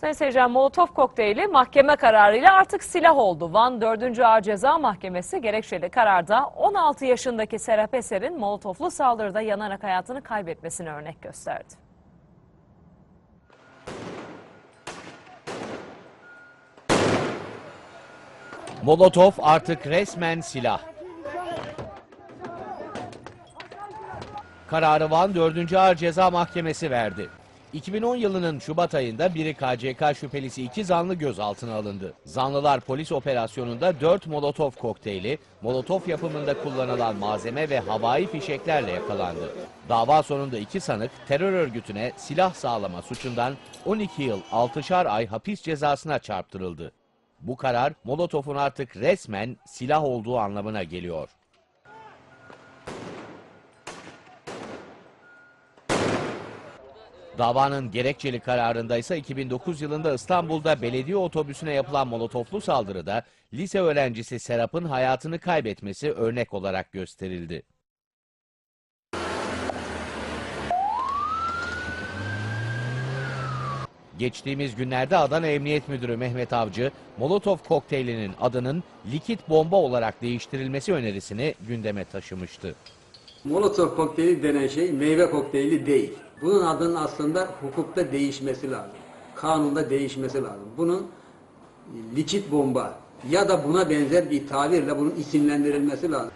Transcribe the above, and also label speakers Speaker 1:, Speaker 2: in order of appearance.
Speaker 1: Sayın seyirciler Molotov kokteyli mahkeme kararıyla artık silah oldu. Van 4. Ağır Ceza Mahkemesi gerekçeli kararda 16 yaşındaki Serap Eser'in Molotovlu saldırıda yanarak hayatını kaybetmesini örnek gösterdi.
Speaker 2: Molotov artık resmen silah. Kararı Van 4. Ağır Ceza Mahkemesi verdi. 2010 yılının Şubat ayında biri KCK şüphelisi iki zanlı gözaltına alındı. Zanlılar polis operasyonunda 4 Molotov kokteyli, Molotov yapımında kullanılan malzeme ve havai fişeklerle yakalandı. Dava sonunda iki sanık terör örgütüne silah sağlama suçundan 12 yıl 6'şar ay hapis cezasına çarptırıldı. Bu karar Molotov'un artık resmen silah olduğu anlamına geliyor. Davanın gerekçeli kararında ise 2009 yılında İstanbul'da belediye otobüsüne yapılan molotoflu saldırıda lise öğrencisi Serap'ın hayatını kaybetmesi örnek olarak gösterildi. Geçtiğimiz günlerde Adana Emniyet Müdürü Mehmet Avcı, Molotov kokteylinin adının likit bomba olarak değiştirilmesi önerisini gündeme taşımıştı.
Speaker 3: Molotov kokteyli denen şey meyve kokteyli değil. Bunun adının aslında hukukta değişmesi lazım. Kanunda değişmesi lazım. Bunun likit bomba ya da buna benzer bir tabirle bunun isimlendirilmesi lazım.